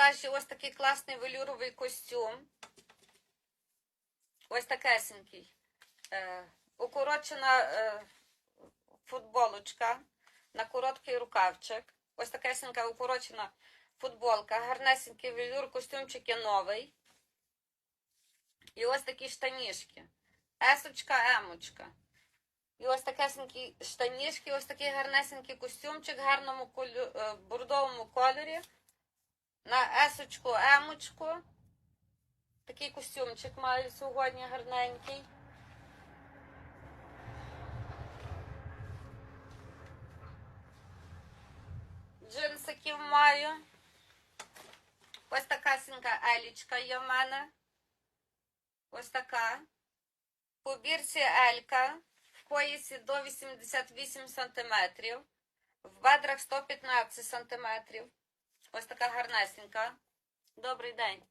продажі ось такий класний велюровий костюм. Ось такесенький. Е, укорочена е, футболочка на короткий рукавчик. Ось такесенька укорочена футболка. Гарнесенький велюр, костюмчик є новий. І ось такі штанішки. Есочка, емочка. І ось такесенькі штанішки, ось такий гарнесенький костюмчик, в гарному колю, е, бордовому кольорі. На есочку, емочку. Такий костюмчик маю сьогодні гарненький. Джинсиків маю. Ось така синка елічка є в мене. Ось така. По бірці Елька в поясі до 88 см, в бедрах 115 см. Ось така гарнесенька. Добрий день.